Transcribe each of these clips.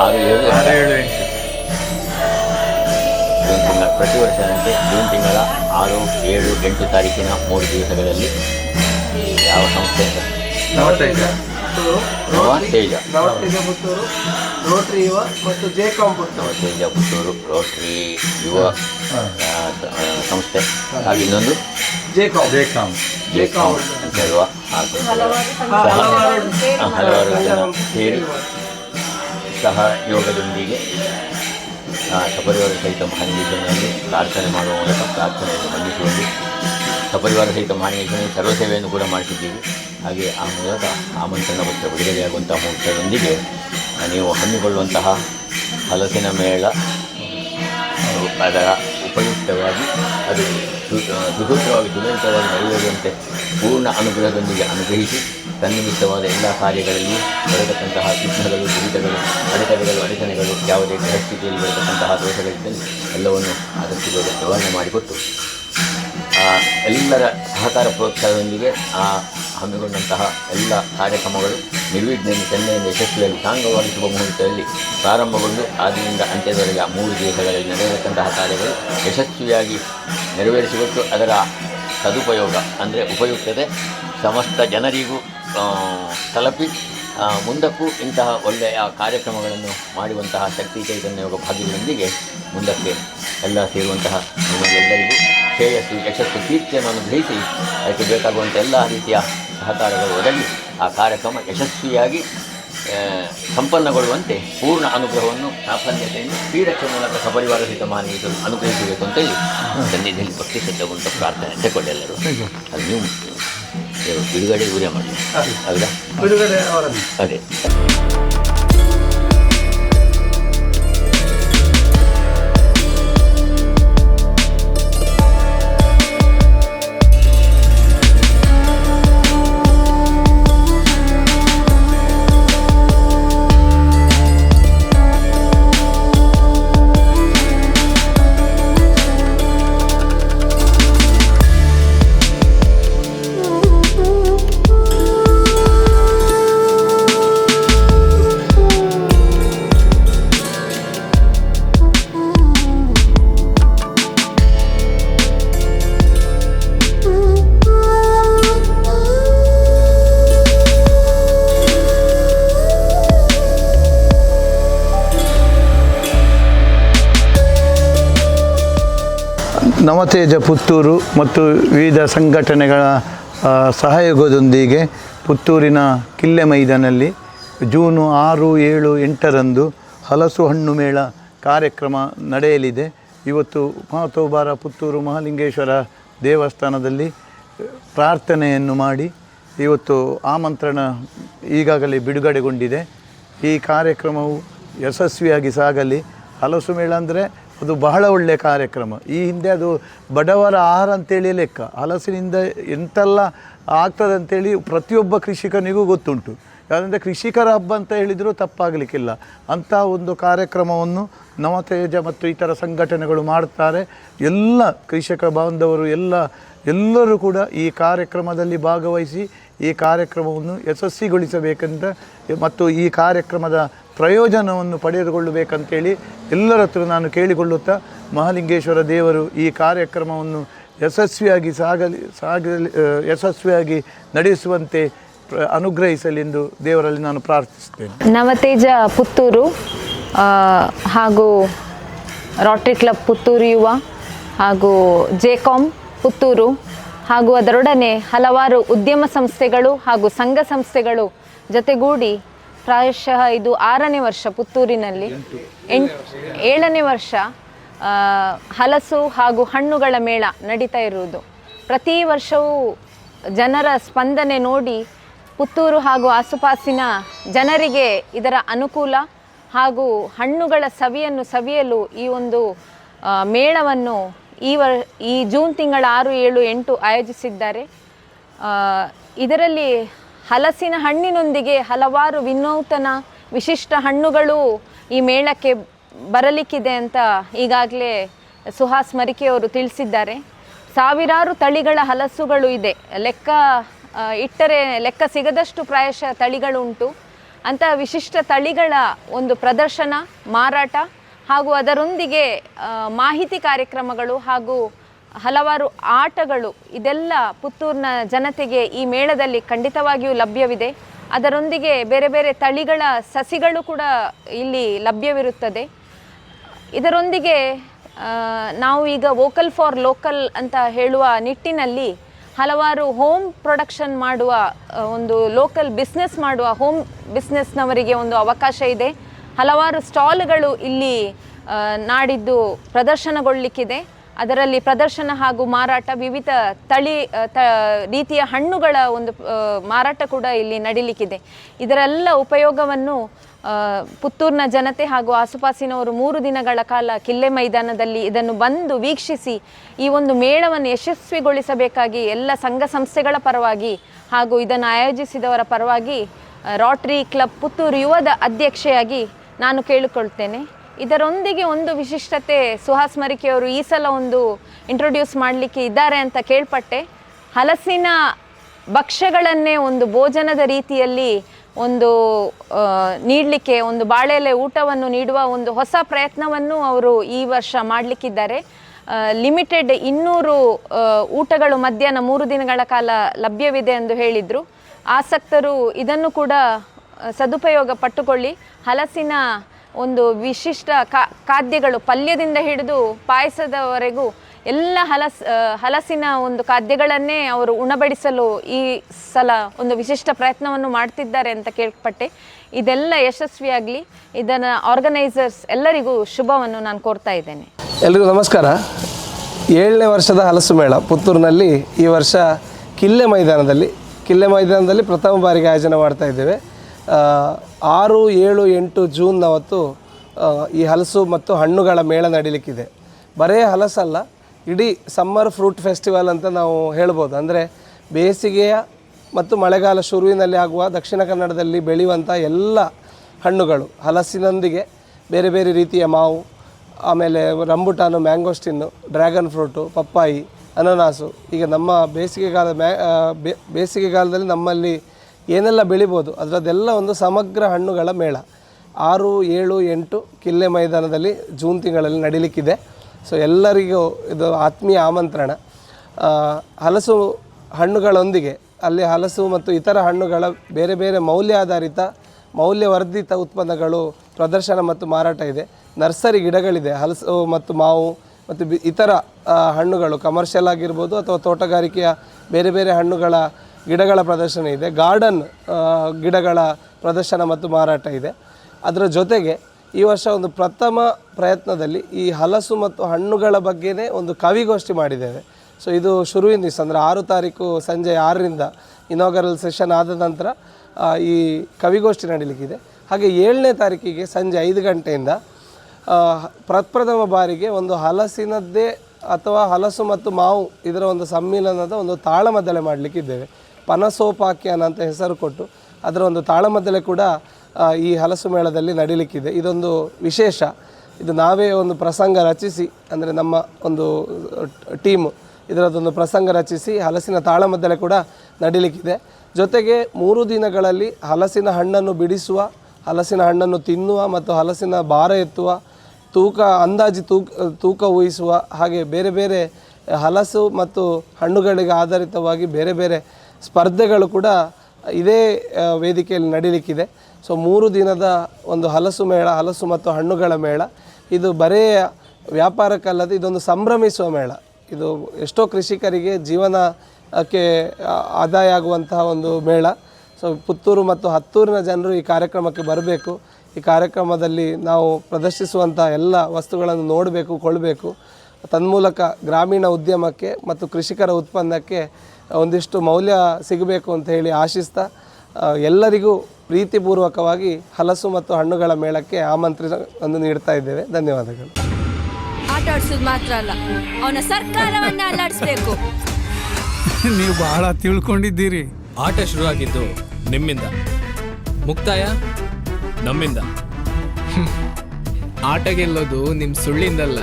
ಆರು ಏಳು. ಆರು ಏಳು ಎಂಟು ಜೂನ್ ತಿಂಗಳ ಪ್ರತಿ ವರ್ಷದಂತೆ ಜೂನ್ ತಿಂಗಳ ಆರು ಏಳು ಎಂಟು ತಾರೀಕಿನ ಮೂರು ದಿವಸಗಳಲ್ಲಿ ಯಾವ ಸಂಸ್ಥೆ? ನವತೇಜ ಪುತ್ತೂರು ನವ ತೇಜ ನವತೇಜ ಪುತ್ತೂರು ರೋಟರಿ ಯುವ ಮತ್ತು ಜೇಕಾಂ ಪುತ್ತೂರು ನವತೇಜ ಪುತ್ತೂರು ರೋಟರಿ ಯುವ ಸಂಸ್ಥೆ ಹಾಗೆ ಇನ್ನೊಂದು ಜೇಕಾಂ ಜೇಕಾಂ ಜೇಕಾಂ ಅಂತ ಹೇಳುವ ಆ ಸಂಸ್ಥೆ. ಹಾ, ಹಲವಾರು ಹಲವಾರು ಸೇರಿ ಸಹಯೋಗದೊಂದಿಗೆ ಯೋಗದೊಂದಿಗೆ ಸಪರಿವಾರ ಸಹಿತ ಮಹಾನಿವೇಶನದಲ್ಲಿ ಪ್ರಾರ್ಥನೆ ಮಾಡುವ ಮೂಲಕ ಪ್ರಾರ್ಥನೆಯನ್ನು ಮಂಡಿಸುವಲ್ಲಿ ಸಪರಿವಾರ ಸಹಿತ ಮಹಾನಿವೇಶನಲ್ಲಿ ಸರ್ವಸೇವೆಯನ್ನು ಕೂಡ ಮಾಡಿಸಿದ್ದೀವಿ. ಹಾಗೆ ಆ ಮೂಲಕ ಆಮಂತ್ರಣ ಪತ್ರ ಬಿಡುಗಡೆಯಾಗುವಂತಹ ಮುಹೂರ್ತದೊಂದಿಗೆ ನೀವು ಹಮ್ಮಿಕೊಳ್ಳುವಂತಹ ಹಲಸಿನ ಮೇಳ, ಅದು ಅದರ ಉಪಯುಕ್ತವಾಗಿ ಅದು ಸುಸೂತ್ರವಾಗಿ ಸುಲಲಿತವಾಗಿ ನಡೆಯುವಂತೆ ಪೂರ್ಣ ಅನುಗ್ರಹದೊಂದಿಗೆ ಅನುಗ್ರಹಿಸಿ ತನ್ನಿಮಿತ್ತವಾದ ಎಲ್ಲ ಕಾರ್ಯಗಳಲ್ಲಿ ಬರತಕ್ಕಂತಹ ವಿಘ್ನಗಳು ದುರಿತಗಳು ಅಡೆತಡೆಗಳು, ಅಡಚಣೆಗಳು, ಯಾವುದೇ ಪರಿಸ್ಥಿತಿಯಲ್ಲಿ ಬರತಕ್ಕಂತಹ ದೋಷಗಳಿದ್ದಲ್ಲಿ ಎಲ್ಲವನ್ನು ಆದಷ್ಟು ಬೇಗ ಮಾಡಿಕೊಟ್ಟು ಎಲ್ಲರ ಸಹಕಾರ ಪ್ರೋತ್ಸಾಹದೊಂದಿಗೆ ಆ ಹಮ್ಮಿಕೊಂಡಂತಹ ಎಲ್ಲ ಕಾರ್ಯಕ್ರಮಗಳು ನಿರ್ವಿಘ್ನದಿಂದ ಚೆನ್ನೈಯಿಂದ ಯಶಸ್ವಿಯಲ್ಲಿ ಸಾಂಗವಾಗಿ ಶುಭ ಮುಹೂರ್ತದಲ್ಲಿ ಪ್ರಾರಂಭಗೊಂಡು ಆದಿಯಿಂದ ಅಂತ್ಯದವರೆಗೆ ಆ ಮೂರು ದಿವಸಗಳಲ್ಲಿ ನಡೆಯತಕ್ಕಂತಹ ಕಾರ್ಯಗಳು ಯಶಸ್ವಿಯಾಗಿ ನೆರವೇರಿಸಿಕೊಟ್ಟು ಅದರ ಸದುಪಯೋಗ ಅಂದರೆ ಉಪಯುಕ್ತತೆ ಸಮಸ್ತ ಜನರಿಗೂ ತಲುಪಿ ಮುಂದಕ್ಕೂ ಇಂತಹ ಒಳ್ಳೆಯ ಕಾರ್ಯಕ್ರಮಗಳನ್ನು ಮಾಡುವಂತಹ ಶಕ್ತಿ ಚೈತನ್ಯ ಯೋಗ ಭಾಗಿಗಳೊಂದಿಗೆ ಮುಂದಕ್ಕೆ ಎಲ್ಲ ಸೇರುವಂತಹ ನಿಮಗೆಲ್ಲರಿಗೂ ಶ್ರೇಯಸ್ಸು, ಯಶಸ್ಸು, ಕೀರ್ತಿಯನ್ನು ಅನುಗ್ರಹಿಸಿ, ಅದಕ್ಕೆ ಬೇಕಾಗುವಂಥ ಎಲ್ಲ ರೀತಿಯ ಸಹಕಾರಗಳು ಒದಗಿ ಆ ಕಾರ್ಯಕ್ರಮ ಯಶಸ್ವಿಯಾಗಿ ಸಂಪನ್ನಗೊಳ್ಳುವಂತೆ ಪೂರ್ಣ ಅನುಗ್ರಹವನ್ನು ಸಾಫಲ್ಯತೆಯನ್ನು ಶ್ರೀರಕ್ಷೆ ಮೂಲಕ ಸಪರಿವಾರ ಹಿತ ಮಹಾನೀಯರು ಅನುಗ್ರಹಿಸಬೇಕು ಅಂತೇಳಿ ಸನ್ನಿಧಿಯಲ್ಲಿ ಭಕ್ತಿ ಶ್ರದ್ಧೆಗುಂಟ ಪ್ರಾರ್ಥನೆ ತಗೊಂಡು ಎಲ್ಲರೂ. ಅದು ನೀವು ಬಿಡುಗಡೆ ಊರೇ ಮಾಡಿ ಹೌದಾ? ಅದೇ. ನವತೇಜ ಪುತ್ತೂರು ಮತ್ತು ವಿವಿಧ ಸಂಘಟನೆಗಳ ಸಹಯೋಗದೊಂದಿಗೆ ಪುತ್ತೂರಿನ ಕಿಲ್ಲೆ ಮೈದಾನಲ್ಲಿ ಜೂನು ಆರು ಏಳು ಎಂಟರಂದು ಹಲಸು ಹಣ್ಣು ಮೇಳ ಕಾರ್ಯಕ್ರಮ ನಡೆಯಲಿದೆ. ಇವತ್ತು ಮಾತೋಬಾರ ಪುತ್ತೂರು ಮಹಾಲಿಂಗೇಶ್ವರ ದೇವಸ್ಥಾನದಲ್ಲಿ ಪ್ರಾರ್ಥನೆಯನ್ನು ಮಾಡಿ ಇವತ್ತು ಆಮಂತ್ರಣ ಈಗಾಗಲೇ ಬಿಡುಗಡೆಗೊಂಡಿದೆ. ಈ ಕಾರ್ಯಕ್ರಮವು ಯಶಸ್ವಿಯಾಗಿ ಸಾಗಲಿ. ಹಲಸು ಮೇಳ ಅಂದರೆ ಅದು ಬಹಳ ಒಳ್ಳೆಯ ಕಾರ್ಯಕ್ರಮ. ಈ ಹಿಂದೆ ಅದು ಬಡವರ ಆಹಾರ ಅಂತೇಳಿ ಲೆಕ್ಕ. ಹಲಸಿನಿಂದ ಎಂತೆಲ್ಲ ಆಗ್ತದೆ ಅಂತೇಳಿ ಪ್ರತಿಯೊಬ್ಬ ಕೃಷಿಕನಿಗೂ ಗೊತ್ತುಂಟು. ಯಾಕಂದರೆ ಕೃಷಿಕರ ಹಬ್ಬ ಅಂತ ಹೇಳಿದರೂ ತಪ್ಪಾಗಲಿಕ್ಕಿಲ್ಲ. ಅಂಥ ಒಂದು ಕಾರ್ಯಕ್ರಮವನ್ನು ನವತೇಜ ಮತ್ತು ಇತರ ಸಂಘಟನೆಗಳು ಮಾಡ್ತಾರೆ. ಎಲ್ಲ ಕೃಷಿಕ ಬಾಂಧವರು, ಎಲ್ಲ, ಎಲ್ಲರೂ ಕೂಡ ಈ ಕಾರ್ಯಕ್ರಮದಲ್ಲಿ ಭಾಗವಹಿಸಿ ಈ ಕಾರ್ಯಕ್ರಮವನ್ನು ಯಶಸ್ವಿಗೊಳಿಸಬೇಕಂತ ಮತ್ತು ಈ ಕಾರ್ಯಕ್ರಮದ ಪ್ರಯೋಜನವನ್ನು ಪಡೆದುಕೊಳ್ಳಬೇಕಂತೇಳಿ ಎಲ್ಲರ ಹತ್ರ ನಾನು ಕೇಳಿಕೊಳ್ಳುತ್ತಾ ಮಹಾಲಿಂಗೇಶ್ವರ ದೇವರು ಈ ಕಾರ್ಯಕ್ರಮವನ್ನು ಯಶಸ್ವಿಯಾಗಿ ಸಾಗಲಿ ಸಾಗಲಿ ಯಶಸ್ವಿಯಾಗಿ ನಡೆಸುವಂತೆ ಅನುಗ್ರಹಿಸಲಿ ಅನುಗ್ರಹಿಸಲೆಂದು ದೇವರಲ್ಲಿ ನಾನು ಪ್ರಾರ್ಥಿಸುತ್ತೇನೆ. ನವತೇಜ ಪುತ್ತೂರು ಹಾಗೂ ರಾಟ್ರಿ ಕ್ಲಬ್ ಪುತ್ತೂರು ಯುವ ಹಾಗೂ ಜೆಕಾಮ್ ಪುತ್ತೂರು ಹಾಗೂ ಅದರೊಡನೆ ಹಲವಾರು ಉದ್ಯಮ ಸಂಸ್ಥೆಗಳು ಹಾಗೂ ಸಂಘ ಸಂಸ್ಥೆಗಳು ಜೊತೆಗೂಡಿ ಪ್ರಾಯಶಃ ಇದು ಆರನೇ ವರ್ಷ ಪುತ್ತೂರಿನಲ್ಲಿ. ಎಂಟು. ಏಳನೇ ವರ್ಷ ಹಲಸು ಹಾಗೂ ಹಣ್ಣುಗಳ ಮೇಳ ನಡೀತಾ ಇರುವುದು. ಪ್ರತಿ ವರ್ಷವೂ ಜನರ ಸ್ಪಂದನೆ ನೋಡಿ ಪುತ್ತೂರು ಹಾಗೂ ಆಸುಪಾಸಿನ ಜನರಿಗೆ ಇದರ ಅನುಕೂಲ ಹಾಗೂ ಹಣ್ಣುಗಳ ಸವಿಯನ್ನು ಸವಿಯಲು ಈ ಒಂದು ಮೇಳವನ್ನು ಈ ವರ್ ಈ ಜೂನ್ ತಿಂಗಳ ಆರು ಏಳು ಎಂಟು ಆಯೋಜಿಸಿದ್ದಾರೆ. ಇದರಲ್ಲಿ ಹಲಸಿನ ಹಣ್ಣಿನೊಂದಿಗೆ ಹಲವಾರು ವಿನೂತನ ವಿಶಿಷ್ಟ ಹಣ್ಣುಗಳು ಈ ಮೇಳಕ್ಕೆ ಬರಲಿಕ್ಕಿದೆ ಅಂತ ಈಗಾಗಲೇ ಸುಹಾಸ್ ಮರಿಕೆಯವರು ತಿಳಿಸಿದ್ದಾರೆ. ಸಾವಿರಾರು ತಳಿಗಳ ಹಲಸುಗಳು ಇದೆ. ಲೆಕ್ಕ ಇಟ್ಟರೆ ಲೆಕ್ಕ ಸಿಗದಷ್ಟು ಪ್ರಾಯಶಃ ತಳಿಗಳುಂಟು. ಅಂತಹ ವಿಶಿಷ್ಟ ತಳಿಗಳ ಒಂದು ಪ್ರದರ್ಶನ, ಮಾರಾಟ ಹಾಗೂ ಅದರೊಂದಿಗೆ ಮಾಹಿತಿ ಕಾರ್ಯಕ್ರಮಗಳು ಹಾಗೂ ಹಲವಾರು ಆಟಗಳು ಇದೆಲ್ಲ ಪುತ್ತೂರಿನ ಜನತೆಗೆ ಈ ಮೇಳದಲ್ಲಿ ಖಂಡಿತವಾಗಿಯೂ ಲಭ್ಯವಿದೆ. ಅದರೊಂದಿಗೆ ಬೇರೆ ಬೇರೆ ತಳಿಗಳ ಸಸಿಗಳು ಕೂಡ ಇಲ್ಲಿ ಲಭ್ಯವಿರುತ್ತದೆ. ಇದರೊಂದಿಗೆ ನಾವು ಈಗ ವೋಕಲ್ ಫಾರ್ ಲೋಕಲ್ ಅಂತ ಹೇಳುವ ನಿಟ್ಟಿನಲ್ಲಿ ಹಲವಾರು ಹೋಮ್ ಪ್ರೊಡಕ್ಷನ್ ಮಾಡುವ ಒಂದು ಲೋಕಲ್ ಬಿಸ್ನೆಸ್ ಮಾಡುವ ಹೋಮ್ ಬಿಸ್ನೆಸ್ನವರಿಗೆ ಒಂದು ಅವಕಾಶ ಇದೆ. ಹಲವಾರು ಸ್ಟಾಲ್ಗಳು ಇಲ್ಲಿ ನಾಡಿದ್ದು ಪ್ರದರ್ಶನಗೊಳ್ಳಿಕ್ಕಿದೆ. ಅದರಲ್ಲಿ ಪ್ರದರ್ಶನ ಹಾಗೂ ಮಾರಾಟ ವಿವಿಧ ತಳಿ ರೀತಿಯ ಹಣ್ಣುಗಳ ಒಂದು ಮಾರಾಟ ಕೂಡ ಇಲ್ಲಿ ನಡೀಲಿಕ್ಕಿದೆ. ಇದರೆಲ್ಲ ಉಪಯೋಗವನ್ನು ಪುತ್ತೂರಿನ ಜನತೆ ಹಾಗೂ ಆಸುಪಾಸಿನವರು ಮೂರು ದಿನಗಳ ಕಾಲ ಕಿಲ್ಲೆ ಮೈದಾನದಲ್ಲಿ ಇದನ್ನು ಬಂದು ವೀಕ್ಷಿಸಿ, ಈ ಒಂದು ಮೇಳವನ್ನು ಯಶಸ್ವಿಗೊಳಿಸಬೇಕಾಗಿ ಎಲ್ಲ ಸಂಘ ಸಂಸ್ಥೆಗಳ ಪರವಾಗಿ ಹಾಗೂ ಇದನ್ನು ಆಯೋಜಿಸಿದವರ ಪರವಾಗಿ ರಾಟ್ರಿ ಕ್ಲಬ್ ಪುತ್ತೂರು ಯುವದ ಅಧ್ಯಕ್ಷೆಯಾಗಿ ನಾನು ಕೇಳಿಕೊಳ್ತೇನೆ. ಇದರೊಂದಿಗೆ ಒಂದು ವಿಶಿಷ್ಟತೆ ಸುಹಾಸ್ ಮರಿಕೆಯವರು ಈ ಸಲ ಒಂದು ಇಂಟ್ರೊಡ್ಯೂಸ್ ಮಾಡಲಿಕ್ಕೆ ಇದ್ದಾರೆ ಅಂತ ಕೇಳ್ಪಟ್ಟೆ. ಹಲಸಿನ ಭಕ್ಷ್ಯಗಳನ್ನೇ ಒಂದು ಭೋಜನದ ರೀತಿಯಲ್ಲಿ ಒಂದು ನೀಡಲಿಕ್ಕೆ, ಒಂದು ಬಾಳೆಲೆ ಊಟವನ್ನು ನೀಡುವ ಒಂದು ಹೊಸ ಪ್ರಯತ್ನವನ್ನು ಅವರು ಈ ವರ್ಷ ಮಾಡಲಿಕ್ಕಿದ್ದಾರೆ. ಲಿಮಿಟೆಡ್ ಇನ್ನೂರು ಊಟಗಳು ಮಧ್ಯಾಹ್ನ ಮೂರು ದಿನಗಳ ಕಾಲ ಲಭ್ಯವಿದೆ ಎಂದು ಹೇಳಿದರು. ಆಸಕ್ತರು ಇದನ್ನು ಕೂಡ ಸದುಪಯೋಗ ಪಟ್ಟುಕೊಳ್ಳಿ. ಹಲಸಿನ ಒಂದು ವಿಶಿಷ್ಟ ಖಾದ್ಯಗಳು ಪಲ್ಯದಿಂದ ಹಿಡಿದು ಪಾಯಸದವರೆಗೂ ಎಲ್ಲ ಹಲಸ ಹಲಸಿನ ಒಂದು ಖಾದ್ಯಗಳನ್ನೇ ಅವರು ಉಣಬಡಿಸಲು ಈ ಸಲ ಒಂದು ವಿಶಿಷ್ಟ ಪ್ರಯತ್ನವನ್ನು ಮಾಡ್ತಿದ್ದಾರೆ ಅಂತ ಕೇಳ್ಪಟ್ಟೆ. ಇದೆಲ್ಲ ಯಶಸ್ವಿಯಾಗಲಿ, ಇದನ್ನು ಆರ್ಗನೈಸರ್ಸ್ ಎಲ್ಲರಿಗೂ ಶುಭವನ್ನು ನಾನು ಕೋರ್ತಾ ಇದ್ದೇನೆ. ಎಲ್ರಿಗೂ ನಮಸ್ಕಾರ. ಏಳನೇ ವರ್ಷದ ಹಲಸು ಮೇಳ ಪುತ್ತೂರಿನಲ್ಲಿ ಈ ವರ್ಷ ಕಿಲ್ಲೆ ಮೈದಾನದಲ್ಲಿ ಕಿಲ್ಲೆ ಮೈದಾನದಲ್ಲಿ ಪ್ರಥಮ ಬಾರಿಗೆ ಆಯೋಜನೆ ಮಾಡ್ತಾ ಇದ್ದೇವೆ. ಆರು ಏಳು ಎಂಟು ಜೂನ್ ಅವತ್ತು ಈ ಹಲಸು ಮತ್ತು ಹಣ್ಣುಗಳ ಮೇಳ ನಡೀಲಿಕ್ಕಿದೆ. ಬರೇ ಹಲಸಲ್ಲ, ಇಡೀ ಸಮ್ಮರ್ ಫ್ರೂಟ್ ಫೆಸ್ಟಿವಲ್ ಅಂತ ನಾವು ಹೇಳ್ಬೋದು. ಅಂದರೆ ಬೇಸಿಗೆಯ ಮತ್ತು ಮಳೆಗಾಲ ಶುರುವಿನಲ್ಲಿ ಆಗುವ ದಕ್ಷಿಣ ಕನ್ನಡದಲ್ಲಿ ಬೆಳೆಯುವಂಥ ಎಲ್ಲ ಹಣ್ಣುಗಳು, ಹಲಸಿನೊಂದಿಗೆ ಬೇರೆ ಬೇರೆ ರೀತಿಯ ಮಾವು, ಆಮೇಲೆ ರಂಬುಟಾನು ಮ್ಯಾಂಗೋಸ್ಟಿನ್ನು ಡ್ರ್ಯಾಗನ್ ಫ್ರೂಟು, ಪಪ್ಪಾಯಿ, ಅನನಾಸು ಈಗ ನಮ್ಮ ಬೇಸಿಗೆಗಾಲ ಮ್ಯಾ ಬೇಸಿಗೆಗಾಲದಲ್ಲಿ ನಮ್ಮಲ್ಲಿ ಏನೆಲ್ಲ ಬೆಳಿಬೋದು? ಅದರದ್ದೆಲ್ಲ ಒಂದು ಸಮಗ್ರ ಹಣ್ಣುಗಳ ಮೇಳ. ಆರು, ಏಳು, ಎಂಟು ಕಿಲ್ಲೆ ಮೈದಾನದಲ್ಲಿ ಜೂನ್ ತಿಂಗಳಲ್ಲಿ ನಡೀಲಿಕ್ಕಿದೆ. ಸೊ ಎಲ್ಲರಿಗೂ ಇದು ಆತ್ಮೀಯ ಆಮಂತ್ರಣ. ಹಲಸು ಹಣ್ಣುಗಳೊಂದಿಗೆ, ಅಲ್ಲಿ ಹಲಸು ಮತ್ತು ಇತರ ಹಣ್ಣುಗಳ ಬೇರೆ ಬೇರೆ ಮೌಲ್ಯಾಧಾರಿತ, ಮೌಲ್ಯವರ್ಧಿತ ಉತ್ಪನ್ನಗಳು ಪ್ರದರ್ಶನ ಮತ್ತು ಮಾರಾಟ ಇದೆ. ನರ್ಸರಿ ಗಿಡಗಳಿದೆ. ಹಲಸು ಮತ್ತು ಮಾವು ಮತ್ತು ಇತರ ಹಣ್ಣುಗಳು ಕಮರ್ಷಿಯಲ್ ಆಗಿರ್ಬೋದು ಅಥವಾ ತೋಟಗಾರಿಕೆಯ ಬೇರೆ ಬೇರೆ ಹಣ್ಣುಗಳ ಗಿಡಗಳ ಪ್ರದರ್ಶನ ಇದೆ. ಗಾರ್ಡನ್ ಗಿಡಗಳ ಪ್ರದರ್ಶನ ಮತ್ತು ಮಾರಾಟ ಇದೆ. ಅದರ ಜೊತೆಗೆ ಈ ವರ್ಷ ಒಂದು ಪ್ರಥಮ ಪ್ರಯತ್ನದಲ್ಲಿ ಈ ಹಲಸು ಮತ್ತು ಹಣ್ಣುಗಳ ಬಗ್ಗೆನೇ ಒಂದು ಕವಿಗೋಷ್ಠಿ ಮಾಡಿದ್ದೇವೆ. ಸೊ ಇದು ಶುರುವಿನ ದಿವಸ, ಅಂದರೆ ಆರು ತಾರೀಕು ಸಂಜೆ ಆರರಿಂದ ಇನಾಗರಲ್ ಸೆಷನ್ ಆದ ನಂತರ ಈ ಕವಿಗೋಷ್ಠಿ ನಡೀಲಿಕ್ಕಿದೆ. ಹಾಗೆ ಏಳನೇ ತಾರೀಕಿಗೆ ಸಂಜೆ ಐದು ಗಂಟೆಯಿಂದ ಪ್ರಪ್ರಥಮ ಬಾರಿಗೆ ಒಂದು ಹಲಸಿನದ್ದೇ ಅಥವಾ ಹಲಸು ಮತ್ತು ಮಾವು ಇದರ ಒಂದು ಸಮ್ಮಿಲನದ ಒಂದು ತಾಳಮದ್ದಲೆ ಮಾಡಲಿಕ್ಕಿದ್ದೇವೆ. ಪನಸೋಪಾಖ್ಯಾನ ಅಂತ ಹೆಸರು ಕೊಟ್ಟು ಅದರ ಒಂದು ತಾಳಮದ್ದಲೆ ಕೂಡ ಈ ಹಲಸು ಮೇಳದಲ್ಲಿ ನಡೀಲಿಕ್ಕಿದೆ. ಇದೊಂದು ವಿಶೇಷ. ಇದು ನಾವೇ ಒಂದು ಪ್ರಸಂಗ ರಚಿಸಿ, ಅಂದರೆ ನಮ್ಮ ಒಂದು ಟೀಮು ಇದರದ್ದೊಂದು ಪ್ರಸಂಗ ರಚಿಸಿ ಹಲಸಿನ ತಾಳಮದ್ದಲೆ ಕೂಡ ನಡೀಲಿಕ್ಕಿದೆ. ಜೊತೆಗೆ ಮೂರು ದಿನಗಳಲ್ಲಿ ಹಲಸಿನ ಹಣ್ಣನ್ನು ಬಿಡಿಸುವ, ಹಲಸಿನ ಹಣ್ಣನ್ನು ತಿನ್ನುವ ಮತ್ತು ಹಲಸಿನ ಭಾರ ಎತ್ತುವ, ತೂಕ, ಅಂದಾಜು ತೂಕ ತೂಕ ಊಹಿಸುವ ಹಾಗೆ ಬೇರೆ ಬೇರೆ ಹಲಸು ಮತ್ತು ಹಣ್ಣುಗಳಿಗೆ ಆಧಾರಿತವಾಗಿ ಬೇರೆ ಬೇರೆ ಸ್ಪರ್ಧೆಗಳು ಕೂಡ ಇದೇ ವೇದಿಕೆಯಲ್ಲಿ ನಡೀಲಿಕ್ಕಿದೆ. ಸೊ ಮೂರು ದಿನದ ಒಂದು ಹಲಸು ಮೇಳ, ಹಲಸು ಮತ್ತು ಹಣ್ಣುಗಳ ಮೇಳ. ಇದು ಬರೇ ವ್ಯಾಪಾರಕ್ಕಲ್ಲದೆ ಇದೊಂದು ಸಂಭ್ರಮಿಸುವ ಮೇಳ. ಇದು ಎಷ್ಟೋ ಕೃಷಿಕರಿಗೆ ಜೀವನಕ್ಕೆ ಆದಾಯ ಆಗುವಂತಹ ಒಂದು ಮೇಳ. ಸೊ ಪುತ್ತೂರು ಮತ್ತು ಹತ್ತೂರಿನ ಜನರು ಈ ಕಾರ್ಯಕ್ರಮಕ್ಕೆ ಬರಬೇಕು. ಈ ಕಾರ್ಯಕ್ರಮದಲ್ಲಿ ನಾವು ಪ್ರದರ್ಶಿಸುವಂಥ ಎಲ್ಲ ವಸ್ತುಗಳನ್ನು ನೋಡಬೇಕು, ಕೊಳ್ಳಬೇಕು. ತನ್ಮೂಲಕ ಗ್ರಾಮೀಣ ಉದ್ಯಮಕ್ಕೆ ಮತ್ತು ಕೃಷಿಕರ ಉತ್ಪನ್ನಕ್ಕೆ ಒಂದಿಷ್ಟು ಮೌಲ್ಯ ಸಿಗಬೇಕು ಅಂತ ಹೇಳಿ ಆಶಿಸ್ತಾ ಎಲ್ಲರಿಗೂ ಪ್ರೀತಿಪೂರ್ವಕವಾಗಿ ಹಲಸು ಮತ್ತು ಹಣ್ಣುಗಳ ಮೇಳಕ್ಕೆ ಆಮಂತ್ರಣವನ್ನು ನೀಡ್ತಾ ಇದ್ದೇವೆ. ಧನ್ಯವಾದಗಳು. ಆಟ ಆಡ್ಸೋದು ಮಾತ್ರ ಅಲ್ಲ ಅವನ ಸರ್ಕಾರವನ್ನ ಅಲ್ಲಾಡಿಸ್ಬೇಕು. ನೀವು ಬಹಳ ತಿಳ್ಕೊಂಡಿದ್ದೀರಿ. ಆಟ ಶುರುವಾಗಿದ್ದು ನಿಮ್ಮಿಂದ. ಮುಕ್ತಾಯ? ನಮ್ಮಿಂದ. ಆಟ ಗೆಲ್ಲೋದು ನಿಮ್ ಸುಳ್ಳಿಂದಲ್ಲ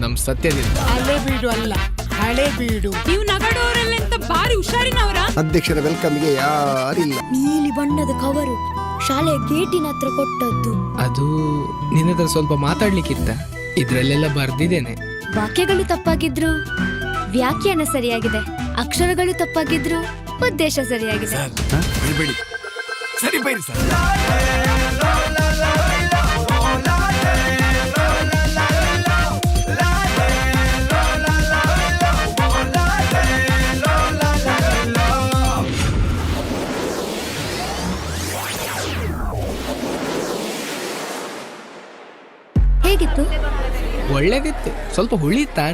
ನಮ್ ಸತ್ಯದಿಂದ. ಹಳೆಬೀಡು ಅಲ್ಲ. ಹಳೆಬೀಡು ನೀವು ನಗಡೋರಲ್ಲಂತ ಬಾರಿ ಹುಷಾರಿನವರ? ಅಧ್ಯಕ್ಷರ ವೆಲ್ಕಮ್ಗೆ ಯಾರಿಲ್ಲ. ನೀಲಿ ಬಣ್ಣದ ಕವರು ಶಾಲೆಯ ಗೇಟಿನ ಹತ್ರ ಕೊಟ್ಟದ್ದು. ಅದು ನಿನ್ನತ್ರ ಸ್ವಲ್ಪ ಮಾತಾಡ್ಲಿಕ್ಕಿತ್ತ. ಇದ್ರಲ್ಲೆಲ್ಲ ಬರ್ದಿದ್ದೇನೆ. ವಾಕ್ಯಗಳು ತಪ್ಪಾಗಿದ್ರು ವ್ಯಾಖ್ಯಾನ ಸರಿಯಾಗಿದೆ ಅಕ್ಷರಗಳು ತಪ್ಪಾಗಿದ್ರು ಉದ್ದೇಶ ಸರಿಯಾಗಿದೆ. ಸರಿ ಬೈರಿ ಸರ್. ಸ್ವಲ್ಪ ಹುಳಿತಾ